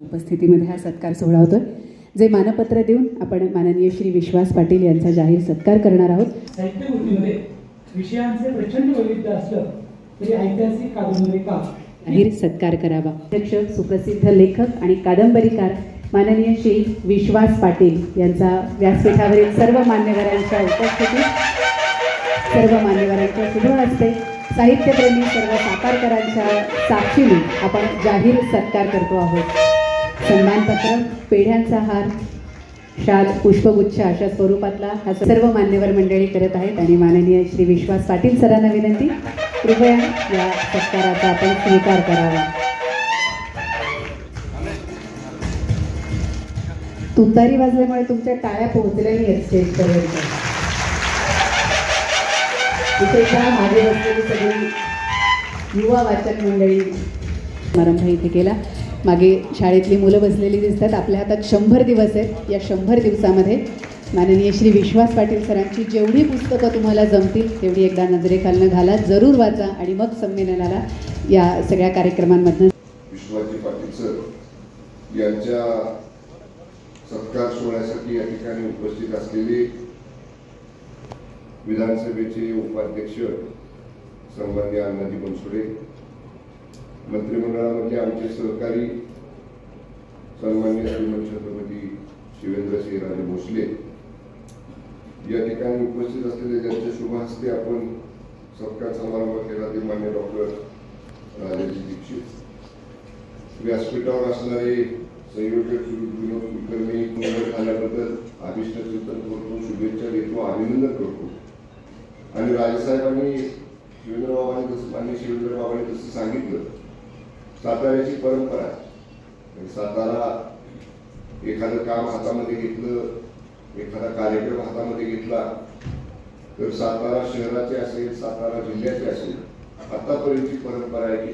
उपस्थितीमध्ये हा सत्कार सोहळा होतोय. जे मानपत्र देऊन आपण माननीय श्री विश्वास पाटील यांचा जाहीर सत्कार करणार आहोत. साहित्य कृतीमध्ये विषयांचे प्रचंड वैविध्य असलं तरी ऐतिहासिक कादंबरी का? जाहीर सत्कार करावा. अध्यक्ष सुप्रसिद्ध लेखक आणि कादंबरीकार माननीय श्री विश्वास पाटील यांचा व्यासपीठावरील सर्व मान्यवरांच्या उपस्थितीत सर्व मान्यवरांच्या शुभ हस्ते साहित्यप्रेमी सर्व साकारकरांच्या साक्षीने आपण जाहीर सत्कार करतो आहोत. सन्मानपत्र पेढ्यांचा हार शाल पुष्पगुच्छ अशा स्वरूपातला हा सर्व मान्यवर मंडळी करत आहेत आणि माननीय श्री विश्वास पाटील सरांना विनंती कृपया या सत्काराचा आपण स्वीकार करावा. तुतारी वाजल्यामुळे तुमच्या टाळ्या पोहोचल्या नाही आहेत स्टेजपर्यंत विशेषतः मागे बसलेली सगळी युवा वाचक मंडळी समारंभ इथे केला. मागे शाळेतली मुलं बसलेली दिसतात. आपल्या हातात शंभर दिवस आहेत. या शंभर दिवसामध्ये माननीय श्री विश्वास पाटील सरांची जेवढी पुस्तकं तुम्हाला जमतील तेवढी एकदा नजरेखालनं घाला जरूर वाचा आणि मग संमेलनाला या सगळ्या कार्यक्रमांमधनं विश्वाजी पाटील सर यांच्या सत्कार सोहळ्यासाठी या ठिकाणी उपस्थित असलेले विधानसभेचे उपाध्यक्ष सन्मान्य अण्णाजी बनसोडे मंत्रिमंडळामध्ये आमचे सहकारी सन्मान्य श्रीमंत छत्रपती शिवेंद्रसिंहराजे भोसले. या ठिकाणी उपस्थित असलेले ज्यांच्या शुभ हस्ते आपण सत्कार समारंभ केला ते मान्य डॉक्टर राजेश दीक्षित. व्यासपीठावर असणारे संयोजक विनोद कुलकर्णी निवड झाल्याबद्दल अभिष्ट चिंतन करतो शुभेच्छा देतो अभिनंदन करतो. आणि राजेसाहेबांनी शिवेंद्रबाबांनी जसं मान्य शिवेंद्रबाबांनी जसं सांगितलं साताऱ्याची परंपरा आहे. सातारा एखादं काम हातामध्ये घेतलं एखादा कार्यक्रम हातामध्ये घेतला तर सातारा शहराचे असेल सातारा जिल्ह्याचे असेल आतापर्यंतची परंपरा आहे की